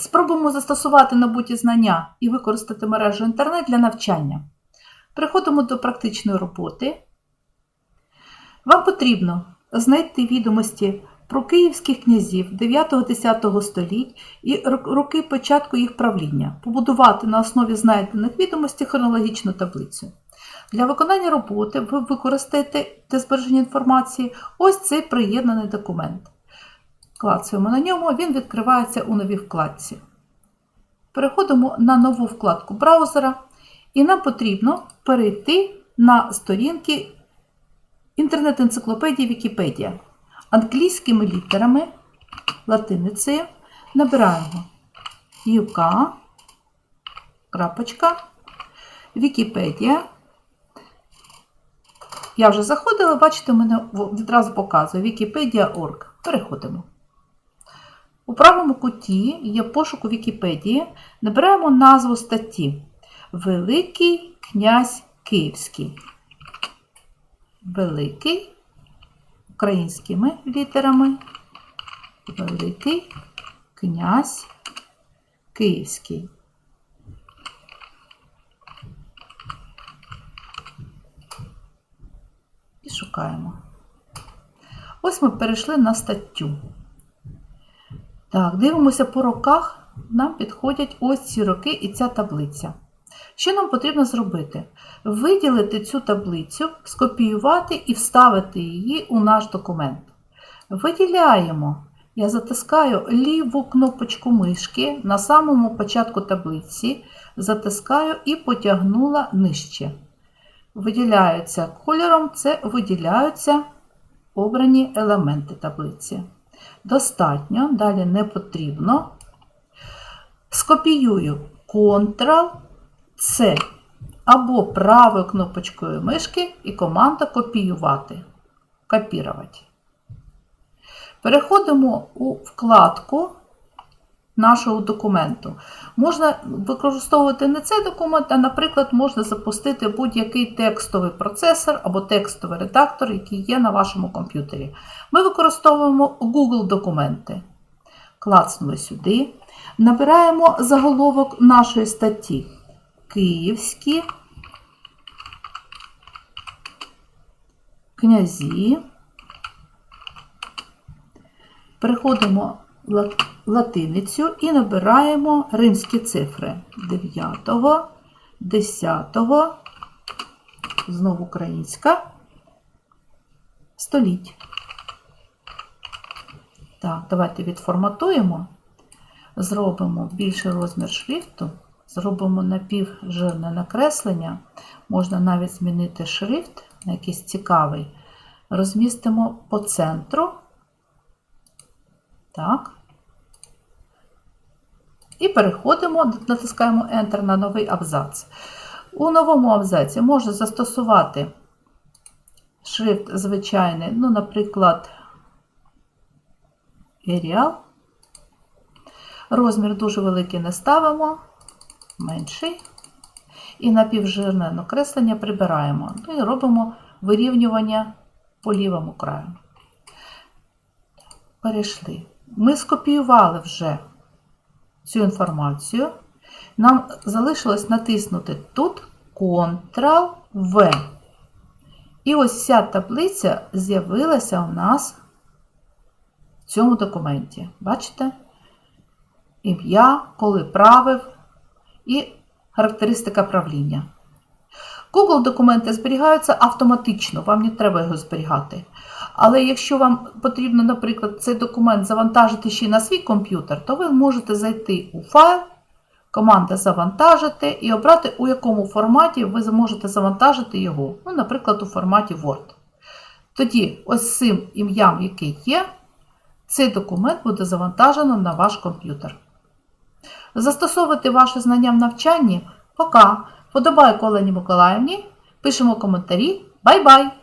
Спробуємо застосувати набуті знання і використати мережу інтернет для навчання. Переходимо до практичної роботи. Вам потрібно знайти відомості про київських князів 9-10 століть і роки початку їх правління, побудувати на основі знайдених відомостей хронологічну таблицю. Для виконання роботи ви використаєте для збереження інформації ось цей приєднаний документ. Клацаємо на ньому, він відкривається у новій вкладці. Переходимо на нову вкладку браузера, і нам потрібно перейти на сторінки інтернет-енциклопедії Вікіпедія. Англійськими літерами, латиницею набираємо UK, крапочка, Вікіпедія. Я вже заходила, бачите, мене відразу показує Wikipedia.org. Переходимо. У правому куті є пошук у Вікіпедії. Набираємо назву статті Великий князь Київський. Великий українськими літерами. Великий князь Київський. І шукаємо. Ось ми перейшли на статтю. Так, дивимося по роках. Нам підходять ось ці роки і ця таблиця. Що нам потрібно зробити? Виділити цю таблицю, скопіювати і вставити її у наш документ. Виділяємо. Я затискаю ліву кнопочку мишки на самому початку таблиці, затискаю і потягнула нижче. Виділяються кольором, це виділяються обрані елементи таблиці. Достатньо, далі не потрібно. Скопіюю Ctrl-C або правою кнопочкою мишки і команда копіювати. Копірувати. Переходимо у вкладку нашого документу. Можна використовувати не цей документ, а, наприклад, можна запустити будь-який текстовий процесор або текстовий редактор, який є на вашому комп'ютері. Ми використовуємо Google документи. Клацнули сюди. Набираємо заголовок нашої статті. Київські князі. Переходимо в латиницю і набираємо римські цифри 9, 10, знову українська, століть. Так, давайте відформатуємо. Зробимо більший розмір шрифту, зробимо напівжирне накреслення. Можна навіть змінити шрифт на якийсь цікавий. Розмістимо по центру. Так. І переходимо, натискаємо Enter на новий абзац. У новому абзаці можна застосувати шрифт звичайний, ну, наприклад, Arial. Розмір дуже великий не ставимо, менший. І напівжирне накреслення прибираємо. Ну і робимо вирівнювання по лівому краю. Перейшли. Ми скопіювали вже цю інформацію. Нам залишилось натиснути тут Ctrl-V. І ось вся таблиця з'явилася у нас в цьому документі. Бачите? Ім'я, коли правив і характеристика правління. Google документи зберігаються автоматично, вам не треба його зберігати. Але якщо вам потрібно, наприклад, цей документ завантажити ще на свій комп'ютер, то ви можете зайти у файл, команда завантажити і обрати, у якому форматі ви зможете завантажити його. Ну, наприклад, у форматі Word. Тоді, ось цим ім'ям, який є, цей документ буде завантажено на ваш комп'ютер. Застосовувати ваші знання в навчанні. Пока. Подобайку Олені Миколаївні. Пишемо коментарі. Бай-бай!